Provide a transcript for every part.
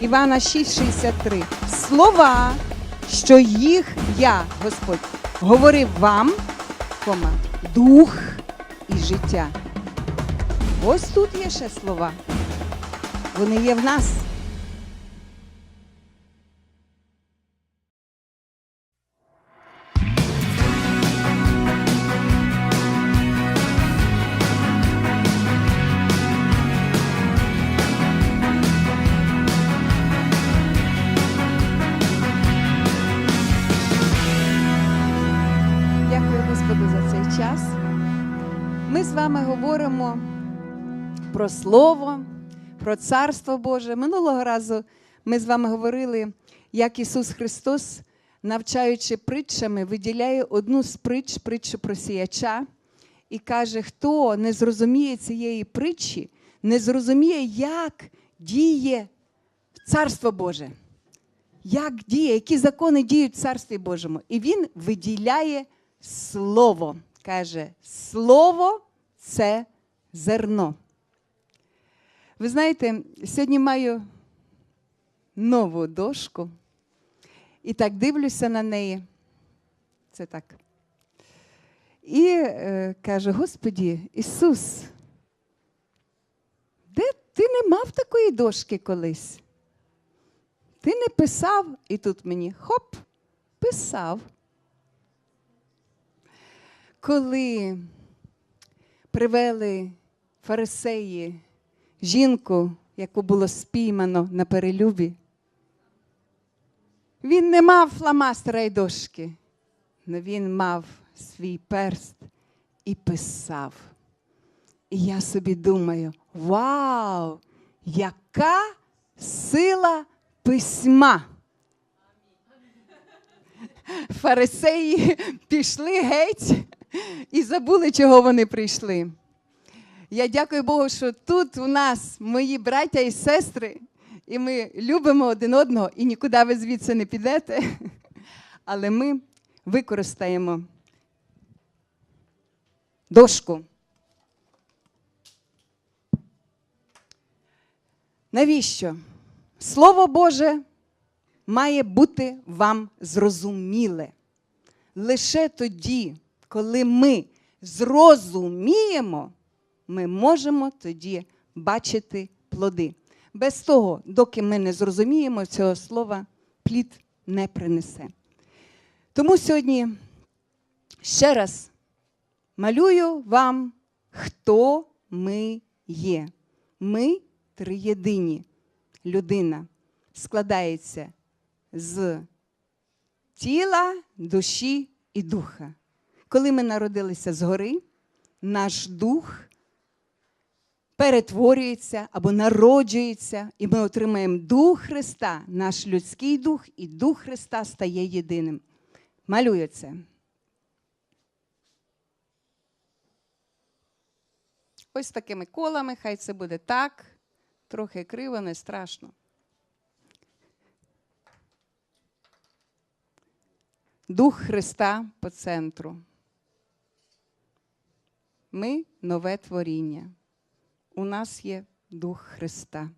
Івана 6,63. Слова, що їх я, Господь, говорив вам, кома, дух і життя. Ось тут є ще слова. Вони є в нас. Час. Ми з вами говоримо про Слово, про Царство Боже. Минулого разу ми з вами говорили, як Ісус Христос, навчаючи притчами, виділяє одну з притч, притчу про сіяча, і каже, хто не зрозуміє цієї притчі, не зрозуміє, як діє Царство Боже. Як діє, які закони діють в Царстві Божому. І він виділяє слово. Каже, слово це зерно. Ви знаєте, сьогодні маю нову дошку. І так дивлюся на неї. Це так. І е, каже: Господі, Ісус, де ти не мав такої дошки колись? Ти не писав, і тут мені хоп, писав. Коли привели фарисеї жінку, яку було спіймано на перелюбі, він не мав фламастера й дошки, але він мав свій перст і писав. І я собі думаю: вау, яка сила письма! Фарисеї пішли геть і забули, чого вони прийшли. Я дякую Богу, що тут у нас мої браття і сестри, і ми любимо один одного, і нікуди ви звідси не підете. Але ми використаємо дошку. Навіщо? Слово Боже має бути вам зрозуміле. Лише тоді, коли ми зрозуміємо, ми можемо тоді бачити плоди. Без того, доки ми не зрозуміємо цього слова, плід не принесе. Тому сьогодні ще раз малюю вам, хто ми є. Ми триєдині. Людина складається з тіла, душі і духа. Коли ми народилися згори, наш дух перетворюється або народжується, і ми отримаємо дух Христа, наш людський дух, і дух Христа стає єдиним. Малюю це. Ось такими колами, хай це буде так, трохи криво, не страшно. Дух Христа по центру. Ми нове творіння. У нас є Дух Христа.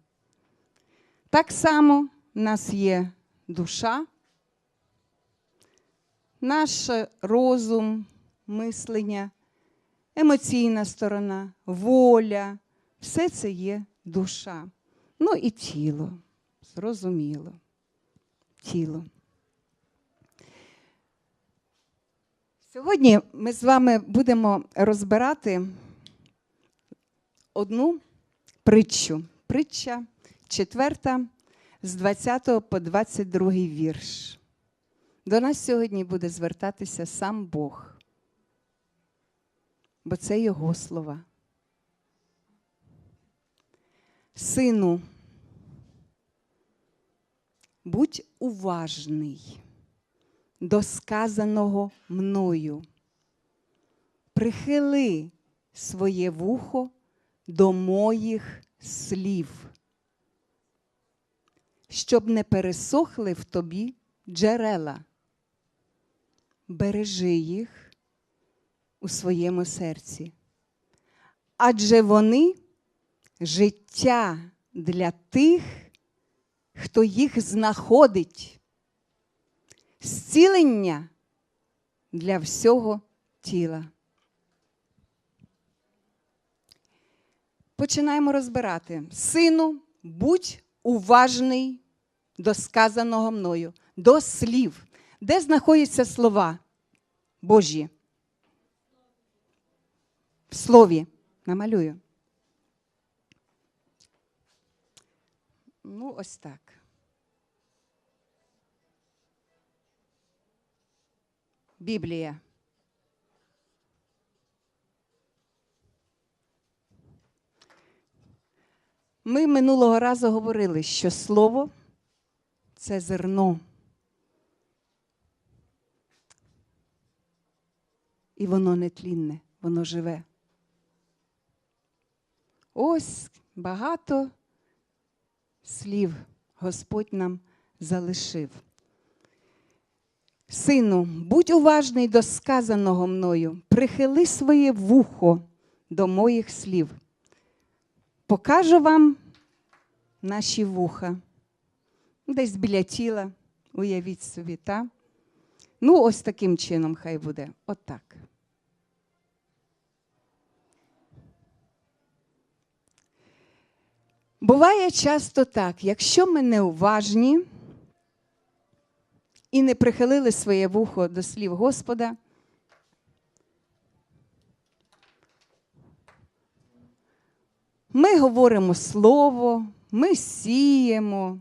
Так само в нас є душа, наш розум, мислення, емоційна сторона, воля. Все це є душа. Ну і тіло. Зрозуміло. Тіло. Сьогодні ми з вами будемо розбирати одну притчу. Притча четверта з 20 по 22 вірш. До нас сьогодні буде звертатися сам Бог, бо це Його слова. Сину, будь уважний до сказаного мною. Прихили своє вухо до моїх слів, щоб не пересохли в тобі джерела. Бережи їх у своєму серці. Адже вони життя для тих, хто їх знаходить. Зцілення для всього тіла. Починаємо розбирати. Сину, будь уважний до сказаного мною, до слів. Де знаходяться слова Божі? В слові. Намалюю. Ну, ось так. Біблія. Ми минулого разу говорили, що слово це зерно. І воно не тлінне, воно живе. Ось багато слів Господь нам залишив. Сину, будь уважний до сказаного мною, прихили своє вухо до моїх слів. Покажу вам наші вуха. Десь біля тіла, уявіть собі, та? Ну, ось таким чином хай буде. Отак. Буває часто так, якщо ми неуважні і не прихилили своє вухо до слів Господа, ми говоримо слово, ми сіємо,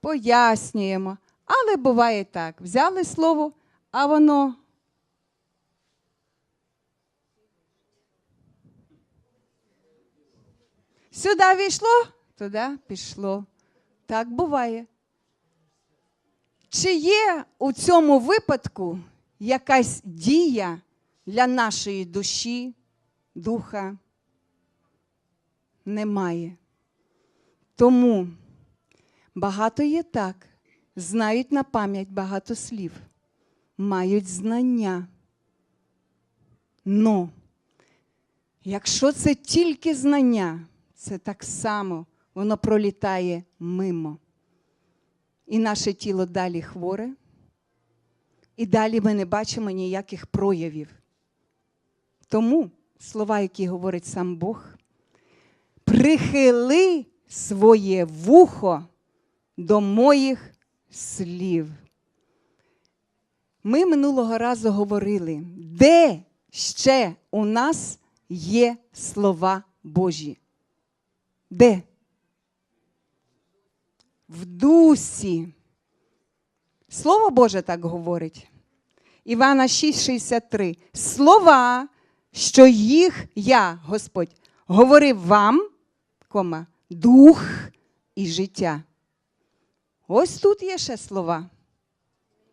пояснюємо, але буває так: взяли слово, а воно. Сюди війшло, туди пішло. Так буває. Чи є у цьому випадку якась дія для нашої душі, духа? Немає. Тому багато є так, знають на пам'ять багато слів, мають знання. Но, якщо це тільки знання, це так само воно пролітає мимо. І наше тіло далі хворе, і далі ми не бачимо ніяких проявів. Тому слова, які говорить сам Бог, прихили своє вухо до моїх слів. Ми минулого разу говорили, де ще у нас є слова Божі. Де? В дусі. Слово Боже так говорить. Івана 6,63. Слова, що їх я, Господь, говорив вам, кома, дух і життя. Ось тут є ще слова.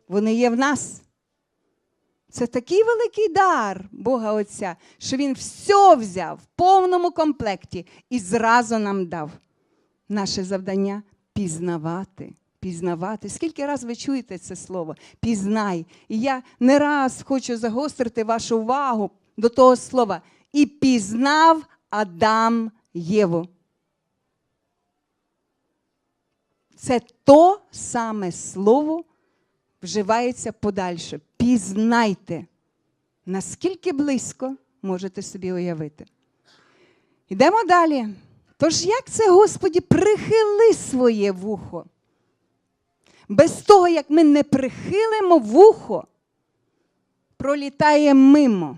Вони є в нас. Це такий великий дар Бога Отця, що Він все взяв в повному комплекті і зразу нам дав. Наше завдання пізнавати. Пізнавати. Скільки раз ви чуєте це слово? Пізнай. І я не раз хочу загострити вашу увагу до того слова. І пізнав Адам Єву. Це то саме слово вживається подальше. Пізнайте, наскільки близько можете собі уявити. Йдемо далі. Тож, як це, Господі, прихили своє вухо? Без того, як ми не прихилимо вухо, пролітає мимо.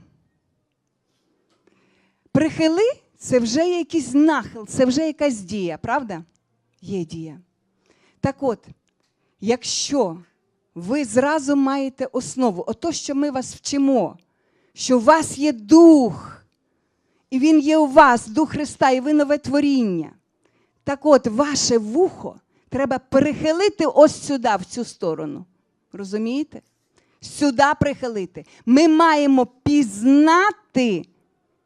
Прихили це вже якийсь нахил, це вже якась дія, правда? Є дія. Так от, якщо ви зразу маєте основу, ото, що ми вас вчимо, що у вас є дух, і він є у вас, дух Христа, і ви нове творіння. Так от, ваше вухо треба перехилити ось сюди, в цю сторону. Розумієте? Сюди прихилити. Ми маємо пізнати,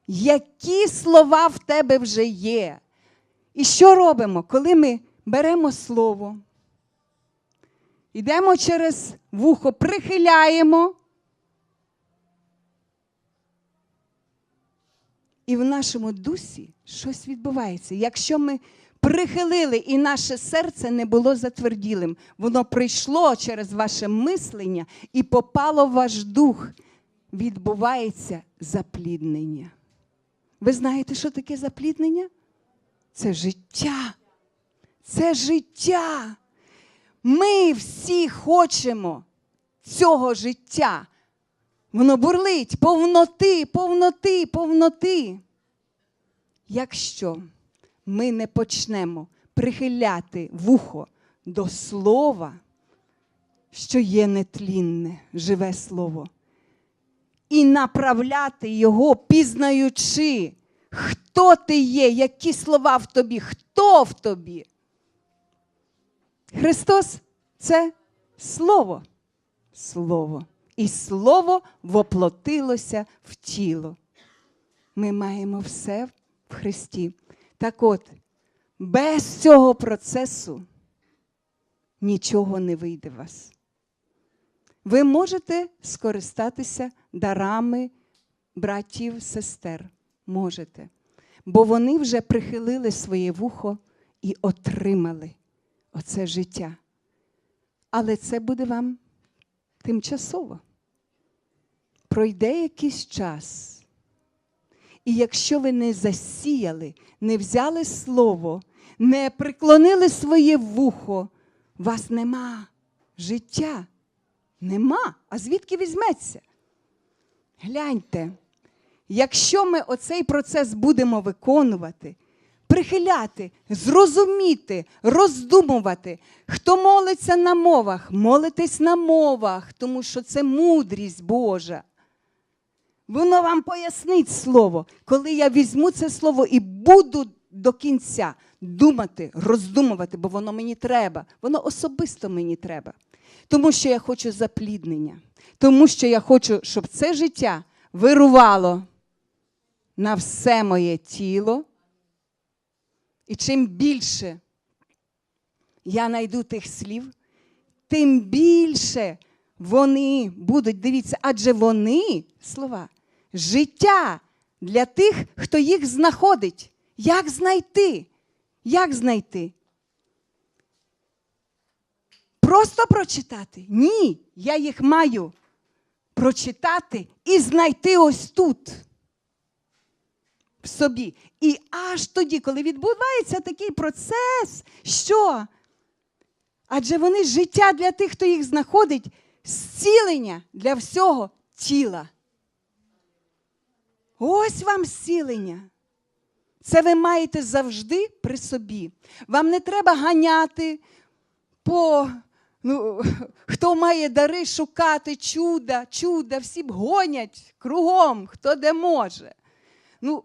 які слова в тебе вже є. І що робимо, коли ми беремо слово? Йдемо через вухо, прихиляємо. І в нашому дусі щось відбувається. Якщо ми прихилили і наше серце не було затверділим, воно прийшло через ваше мислення і попало в ваш дух, відбувається запліднення. Ви знаєте, що таке запліднення? Це життя. Це життя. Ми всі хочемо цього життя. Воно бурлить повноти, повноти, повноти. Якщо ми не почнемо прихиляти вухо до слова, що є нетлінне, живе слово, і направляти його, пізнаючи, хто ти є, які слова в тобі, хто в тобі. Христос це Слово. Слово. І Слово воплотилося в тіло. Ми маємо все в Христі. Так от, без цього процесу нічого не вийде вас. Ви можете скористатися дарами братів, сестер. Можете. Бо вони вже прихилили своє вухо і отримали оце життя. Але це буде вам тимчасово. Пройде якийсь час. І якщо ви не засіяли, не взяли слово, не приклонили своє вухо, вас нема життя. Нема. А звідки візьметься? Гляньте, якщо ми оцей процес будемо виконувати, прихиляти, зрозуміти, роздумувати, хто молиться на мовах, молитесь на мовах, тому що це мудрість Божа. Воно вам пояснить слово, коли я візьму це слово і буду до кінця думати, роздумувати, бо воно мені треба, воно особисто мені треба. Тому що я хочу запліднення, тому що я хочу, щоб це життя вирувало на все моє тіло. І чим більше я знайду тих слів, тим більше вони будуть, дивіться, адже вони слова, життя для тих, хто їх знаходить. Як знайти? Як знайти? Просто прочитати? Ні, я їх маю прочитати і знайти ось тут. В собі. І аж тоді, коли відбувається такий процес, що? Адже вони життя для тих, хто їх знаходить, зцілення для всього тіла. Ось вам зцілення. Це ви маєте завжди при собі. Вам не треба ганяти по ну, хто має дари шукати чуда, чуда, всі б гонять кругом, хто де може. Ну,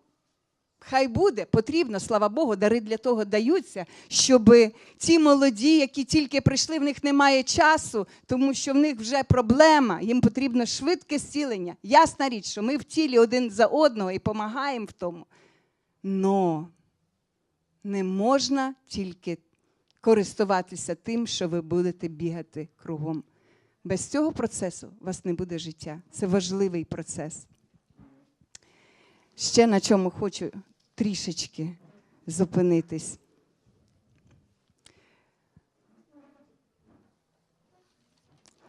Хай буде, потрібно, слава Богу, дари для того даються, щоб ті молоді, які тільки прийшли, в них немає часу, тому що в них вже проблема, їм потрібно швидке зцілення. Ясна річ, що ми в тілі один за одного і допомагаємо в тому. Но не можна тільки користуватися тим, що ви будете бігати кругом. Без цього процесу у вас не буде життя. Це важливий процес. Ще на чому хочу трішечки зупинитись.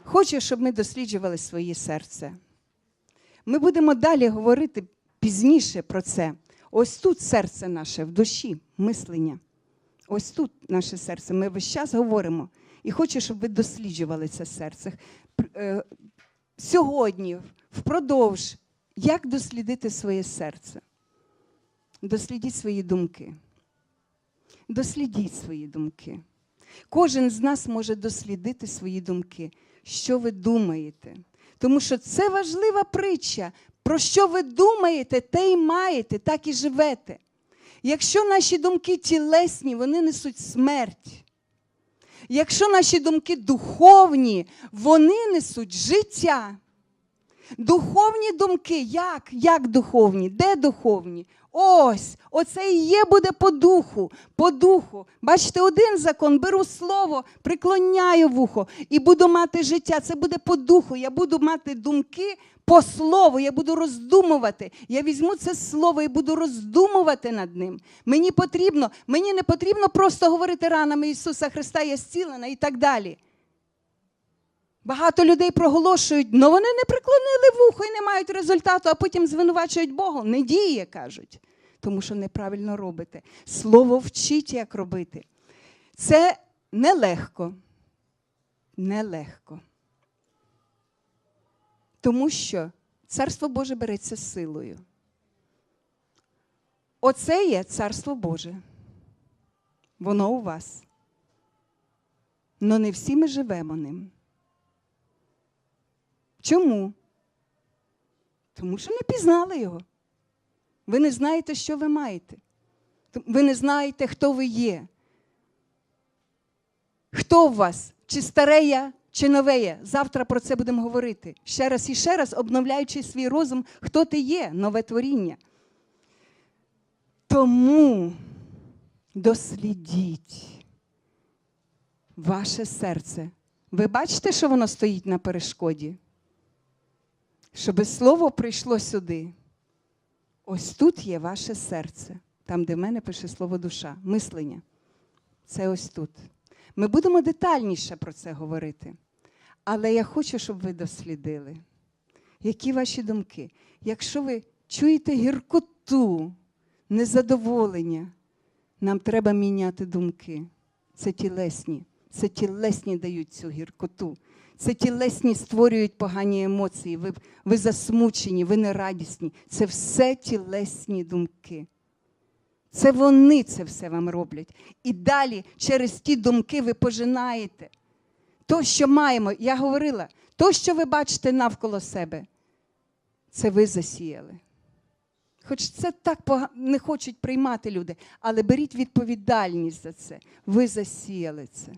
Хочу, щоб ми досліджували своє серце. Ми будемо далі говорити пізніше про це. Ось тут серце наше в душі, мислення. Ось тут наше серце. Ми весь час говоримо. І хочу, щоб ви досліджували це серце. Е, сьогодні, впродовж, як дослідити своє серце? Дослідіть свої думки. Дослідіть свої думки. Кожен з нас може дослідити свої думки. Що ви думаєте? Тому що це важлива притча. Про що ви думаєте, те й маєте, так і живете. Якщо наші думки тілесні, вони несуть смерть. Якщо наші думки духовні, вони несуть життя. Духовні думки, як? Як духовні? Де духовні? Ось, оце і є буде по духу, по духу. Бачите, один закон, беру слово, приклоняю вухо і буду мати життя. Це буде по духу. Я буду мати думки По слову я буду роздумувати. Я візьму це слово і буду роздумувати над ним. Мені потрібно, мені не потрібно просто говорити ранами Ісуса Христа, я зцілена і так далі. Багато людей проголошують, але вони не приклонили вухо і не мають результату, а потім звинувачують Бога. Не діє, кажуть, тому що неправильно робите. Слово вчить, як робити. Це нелегко. Нелегко. Тому що Царство Боже береться силою. Оце є Царство Боже. Воно у вас. Но не всі ми живемо ним. Чому? Тому що не пізнали його. Ви не знаєте, що ви маєте. Ви не знаєте, хто ви є. Хто в вас? Чи старе я, чи нове я? Завтра про це будемо говорити. Ще раз і ще раз, обновляючи свій розум, хто ти є, нове творіння. Тому дослідіть ваше серце. Ви бачите, що воно стоїть на перешкоді? Щоби слово прийшло сюди. Ось тут є ваше серце, там, де в мене пише слово душа, мислення. Це ось тут. Ми будемо детальніше про це говорити. Але я хочу, щоб ви дослідили, які ваші думки. Якщо ви чуєте гіркоту, незадоволення, нам треба міняти думки. Це тілесні. Це тілесні дають цю гіркоту. Це тілесні створюють погані емоції. Ви, ви засмучені, ви нерадісні. Це все тілесні думки. Це вони це все вам роблять. І далі через ті думки ви пожинаєте. То, що маємо, я говорила, то, що ви бачите навколо себе, це ви засіяли. Хоч це так не хочуть приймати люди, але беріть відповідальність за це. Ви засіяли це.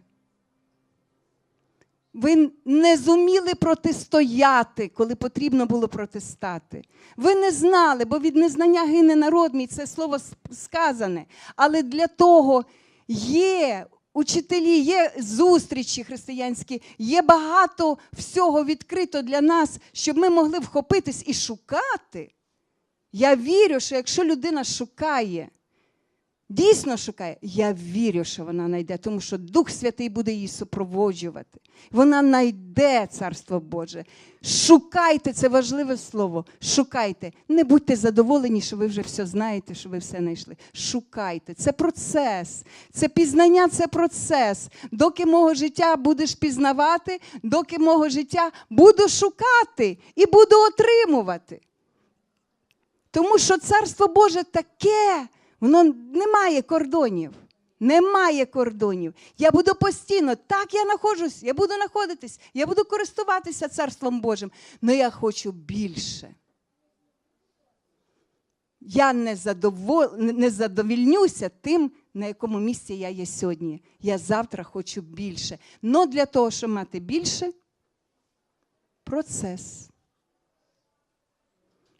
Ви не зуміли протистояти, коли потрібно було протистати. Ви не знали, бо від незнання гине народ мій, це слово сказане. Але для того є учителі, є зустрічі християнські, є багато всього відкрито для нас, щоб ми могли вхопитись і шукати. Я вірю, що якщо людина шукає, дійсно шукає, я вірю, що вона знайде, тому що Дух Святий буде її супроводжувати. Вона знайде Царство Боже. Шукайте, це важливе слово. Шукайте. Не будьте задоволені, що ви вже все знаєте, що ви все знайшли. Шукайте. Це процес. Це пізнання, це процес. Доки мого життя будеш пізнавати, доки мого життя буду шукати і буду отримувати. Тому що Царство Боже таке, воно не має кордонів. Немає кордонів. Я буду постійно, так я знаходжусь, я буду знаходитись, я буду користуватися Царством Божим. Але я хочу більше. Я не, задовол... не задовільнюся тим, на якому місці я є сьогодні. Я завтра хочу більше. Но для того, щоб мати більше, процес.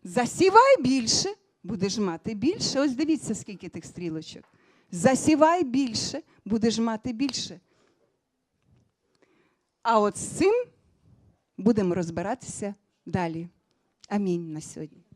Засівай більше, будеш мати більше. Ось дивіться, скільки тих стрілочок. Засівай більше, будеш мати більше. А от з цим будемо розбиратися далі. Амінь на сьогодні.